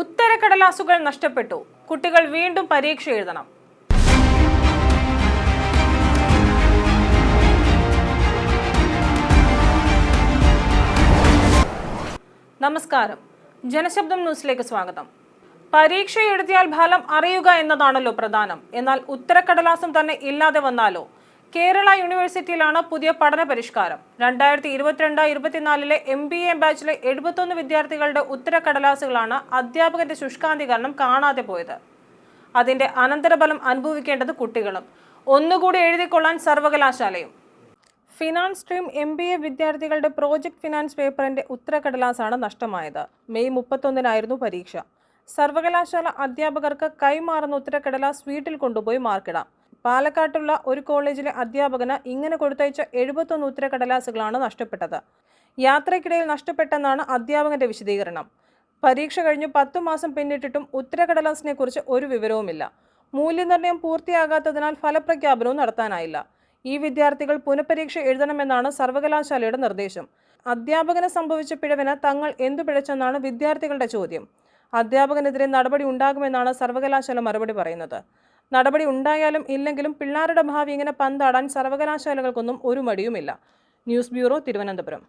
ഉത്തരക്കടലാസുകൾ നഷ്ടപ്പെട്ടു. കുട്ടികൾ വീണ്ടും പരീക്ഷ എഴുതണം. നമസ്കാരം. ജനശബ്ദം ന്യൂസിലേക്ക് സ്വാഗതം. പരീക്ഷ എഴുതിയാൽ ഫലം അറിയുക എന്നതാണല്ലോ പ്രധാനം. എന്നാൽ ഉത്തരക്കടലാസം തന്നെ ഇല്ലാതെ വന്നാലോ? കേരള യൂണിവേഴ്സിറ്റിയിലാണ് പുതിയ പഠന പരിഷ്കാരം. രണ്ടായിരത്തി ഇരുപത്തിരണ്ട് ഇരുപത്തിനാലിലെ എം ബി എ ബാച്ചിലെ എഴുപത്തൊന്ന് വിദ്യാർത്ഥികളുടെ ഉത്തരക്കടലാസുകളാണ് അധ്യാപകന്റെ ശുഷ്കാന്തി കാരണം കാണാതെ പോയത്. അതിന്റെ അനന്തരഫലം അനുഭവിക്കേണ്ടത് കുട്ടികളും. ഒന്നുകൂടി എഴുതിക്കൊള്ളാൻ സർവകലാശാലയും. Finance stream M B A വിദ്യാർത്ഥികളുടെ പ്രോജക്ട് ഫിനാൻസ് പേപ്പറിന്റെ ഉത്തരക്കടലാസാണ് നഷ്ടമായത്. മെയ് മുപ്പത്തൊന്നിനായിരുന്നു പരീക്ഷ. സർവകലാശാല അധ്യാപകർക്ക് കൈമാറുന്ന ഉത്തരക്കടലാസ് വീട്ടിൽ കൊണ്ടുപോയി മാർക്കിടാം. പാലക്കാട്ടുള്ള ഒരു കോളേജിലെ അധ്യാപകന് ഇങ്ങനെ കൊടുത്തയച്ച എഴുപത്തൊന്ന് ഉത്തരക്കടലാസുകളാണ് നഷ്ടപ്പെട്ടത്. യാത്രയ്ക്കിടയിൽ നഷ്ടപ്പെട്ടെന്നാണ് അധ്യാപകന്റെ വിശദീകരണം. പരീക്ഷ കഴിഞ്ഞ് പത്തു മാസം പിന്നിട്ടിട്ടും ഉത്തരക്കടലാസിനെ കുറിച്ച് ഒരു വിവരവുമില്ല. മൂല്യനിർണയം പൂർത്തിയാകാത്തതിനാൽ ഫലപ്രഖ്യാപനവും നടത്താനായില്ല. ഈ വിദ്യാർത്ഥികൾ പുനഃപരീക്ഷ എഴുതണമെന്നാണ് സർവകലാശാലയുടെ നിർദ്ദേശം. അധ്യാപകന് സംഭവിച്ച പിഴവിന് തങ്ങൾ എന്തു പിഴച്ചെന്നാണ് വിദ്യാർത്ഥികളുടെ ചോദ്യം. അധ്യാപകനെതിരെ നടപടി ഉണ്ടാകുമെന്നാണ് സർവകലാശാല മറുപടി പറയുന്നത്. നടപടി ഉണ്ടായാലും ഇല്ലെങ്കിലും പിള്ളാരുടെ ഭാവി ഇങ്ങനെ പന്താടാൻ സർവകലാശാലകൾക്കൊന്നും ഒരു മടിയുമില്ല ന്യൂസ് ബ്യൂറോ തിരുവനന്തപുരം.